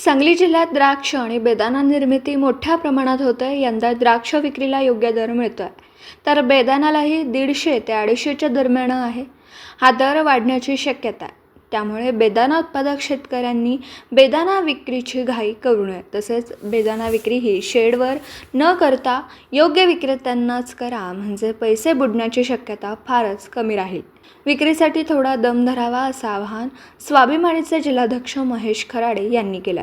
सांगली जिल्ह्यात द्राक्ष आणि बेदाना निर्मिती मोठ्या प्रमाणात होत आहे. यंदा द्राक्ष विक्रीला योग्य दर मिळतो आहे तर बेदानालाही दीडशे ते अडीचशेच्या दरम्यान आहे. हा दर वाढण्याची शक्यता आहे. त्यामुळे बेदाना उत्पादक शेतकऱ्यांनी बेदाणा विक्रीची घाई करू नये. तसेच बेदाना विक्री ही शेडवर न करता योग्य विक्रेत्यांनाच करा म्हणजे पैसे बुडण्याची शक्यता फारच कमी राहील. विक्रीसाठी थोडा दम धरावा असं आवाहन स्वाभिमानीचे जिल्हाध्यक्ष महेश खराडे यांनी केलं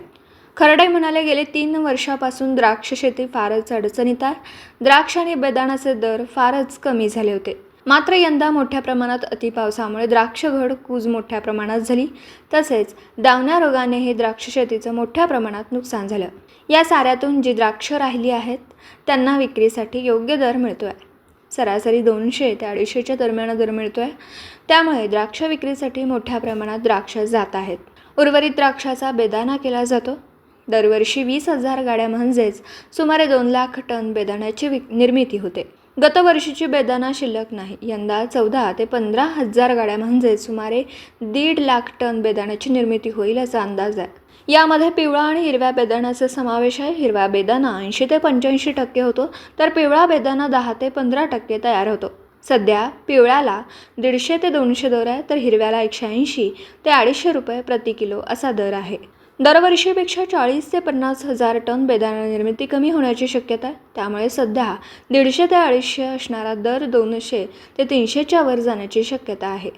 खराडे म्हणाले गेले तीन वर्षापासून द्राक्ष शेती फारच अडचणीत आहे. द्राक्ष आणि बेदाणाचे दर फारच कमी झाले होते. मात्र यंदा मोठ्या प्रमाणात अतिपावसामुळे द्राक्षघड कूज मोठ्या प्रमाणात झाली. तसेच दावण्या रोगानेही द्राक्ष शेतीचं मोठ्या प्रमाणात नुकसान झालं. या साऱ्यातून जी द्राक्ष राहिली आहेत त्यांना विक्रीसाठी योग्य दर मिळतो आहे सरासरी दोनशे ते अडीचशेच्या दरम्यान दर मिळतो आहे त्यामुळे द्राक्ष विक्रीसाठी मोठ्या प्रमाणात द्राक्ष जात आहेत. उर्वरित द्राक्षाचा बेदाना केला जातो. दरवर्षी वीस हजार गाड्या म्हणजेच सुमारे दोन लाख टन बेदाण्याची विक निर्मिती होते. गतवर्षीची बेदाना शिल्लक नाही. यंदा चौदा ते पंधरा हजार गाड्या म्हणजे सुमारे दीड लाख टन बेदाण्याची निर्मिती होईल असा अंदाज आहे. यामध्ये पिवळा आणि हिरव्या बेदाण्याचा समावेश आहे. हिरव्या बेदाना ऐंशी ते पंच्याऐंशी टक्के होतो तर पिवळा बेदाना दहा ते पंधरा टक्के तयार होतो. सध्या पिवळ्याला दीडशे ते दोनशे दर आहे तर हिरव्याला एकशे ऐंशी ते अडीचशे रुपये प्रति किलो असा दर आहे. दरवर्षीपेक्षा चाळीस ते पन्नास हजार टन बेदाणा निर्मिती कमी होण्याची शक्यता आहे. त्यामुळे सध्या दीडशे ते अडीचशे असणारा दर दोनशे ते तीनशेच्या वर जाण्याची शक्यता आहे.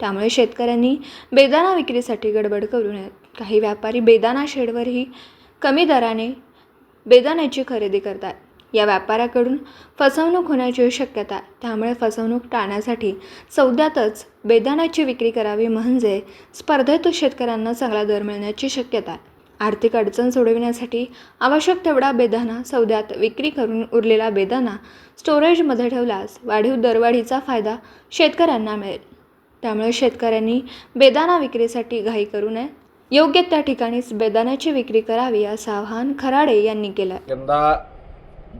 त्यामुळे शेतकऱ्यांनी बेदाणा विक्रीसाठी गडबड करू नयेत काही व्यापारी बेदाणा शेडवरही कमी दराने बेदाण्याची खरेदी करतात. या व्यापाऱ्याकडून फसवणूक होण्याची शक्यता त्यामुळे फसवणूक टाळण्यासाठी सौद्यातच बेदाण्याची विक्री करावी म्हणजे स्पर्धेत शेतकऱ्यांना चांगला दर मिळण्याची शक्यता. आर्थिक अडचण सोडविण्यासाठी आवश्यक तेवढा बेदाना सौद्यात विक्री करून उरलेला बेदाणा स्टोरेजमध्ये ठेवल्यास वाढीव दरवाढीचा फायदा शेतकऱ्यांना मिळेल. त्यामुळे शेतकऱ्यांनी बेदाना विक्रीसाठी घाई करू नये. योग्य त्या ठिकाणीच बेदाण्याची विक्री करावी असं आवाहन खराडे यांनी केलं यंदा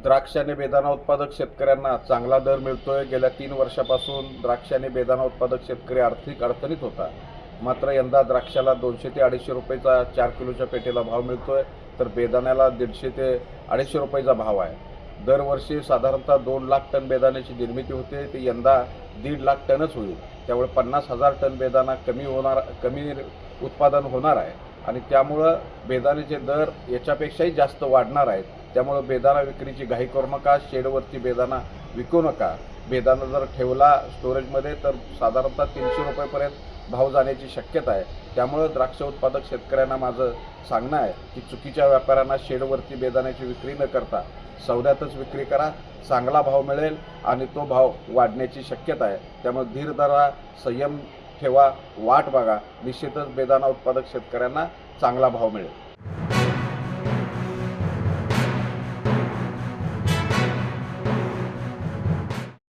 द्राक्ष आणि बेदाणा उत्पादक शेतकऱ्यांना चांगला दर मिळतोय. गेल्या तीन वर्षापासून द्राक्ष आणि बेदाणा उत्पादक शेतकरी आर्थिक अडचणीत होता. मात्र यंदा द्राक्षाला दोनशे ते अडीचशे रुपयेचा चार किलोच्या पेटीला भाव मिळतोय. तर बेदाण्याला दीडशे ते अडीचशे रुपयेचा भाव आहे. दरवर्षी साधारणतः दोन लाख टन बेदाण्याची निर्मिती होते. ती यंदा दीड लाख टनच होईल. त्यामुळे पन्नास हजार टन बेदाणा कमी होणार कमी उत्पादन होणार आहे. आणि त्यामुळं बेदाण्याचे दर याच्यापेक्षाही जास्त वाढणार आहेत. त्यामुळं बेदाना विक्रीची घाई करू नका शेडवरती बेदाणा विकू नका. बेदाना जर ठेवला स्टोरेजमध्ये तर साधारणतः तीनशे रुपयेपर्यंत भाव जाण्याची शक्यता आहे. त्यामुळं द्राक्ष उत्पादक शेतकऱ्यांना माझं सांगणं आहे की चुकीच्या व्यापाऱ्यांना शेडवरती बेदाण्याची विक्री न करता सौद्यातच विक्री करा चांगला भाव मिळेल आणि तो भाव वाढण्याची शक्यता आहे. त्यामुळे धीर धरा संयम ठेवा वाट बघा. निश्चितच बेदाणा उत्पादक शेतकऱ्यांना चांगला भाव मिळेल.